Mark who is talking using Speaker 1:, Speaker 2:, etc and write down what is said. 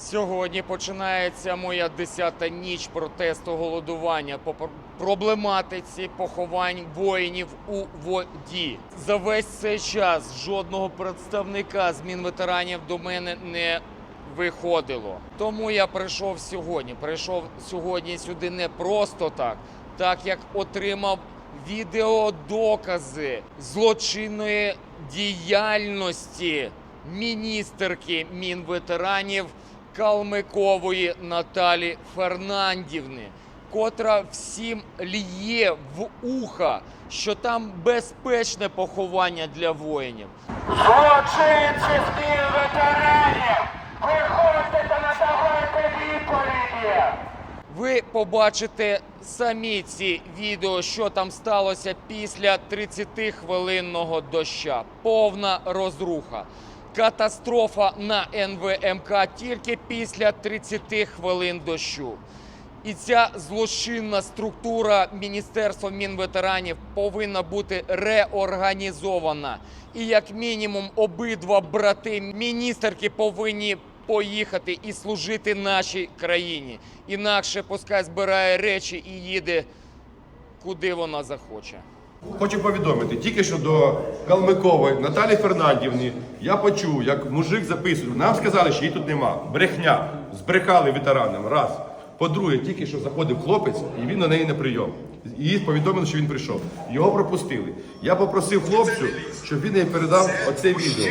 Speaker 1: Сьогодні починається моя десята ніч протесту голодування по проблематиці поховань воїнів у воді. За весь цей час жодного представника з Мінветеранів до мене не виходило. Тому я прийшов сьогодні. Прийшов сьогодні сюди не просто так, так як отримав відеодокази злочинної діяльності міністерки Мінветеранів Калмикової Наталі Фернандівни, котра всім ліє в уха, що там безпечне поховання для воїнів.
Speaker 2: Злочинці мін ветеранів! Виходьте та надавайте відповіді!
Speaker 1: Ви побачите самі ці відео, що там сталося після 30-хвилинного доща. Повна розруха. Катастрофа на НВМК тільки після 30 хвилин дощу. І ця злочинна структура Міністерства Мінветеранів повинна бути реорганізована. І як мінімум обидва брати міністерки повинні поїхати і служити нашій країні. Інакше пускай збирає речі і їде куди вона захоче.
Speaker 3: Хочу повідомити, тільки що до Калмикової Наталі Фернандівні я почув, як мужик записує. Нам сказали, що її тут нема. Брехня. Збрехали ветеранам. Раз. По-друге, тільки що заходив хлопець, і він на неї на прийом. Їй повідомили, що він прийшов. Його пропустили. Я попросив хлопцю, щоб він їй передав оце відео.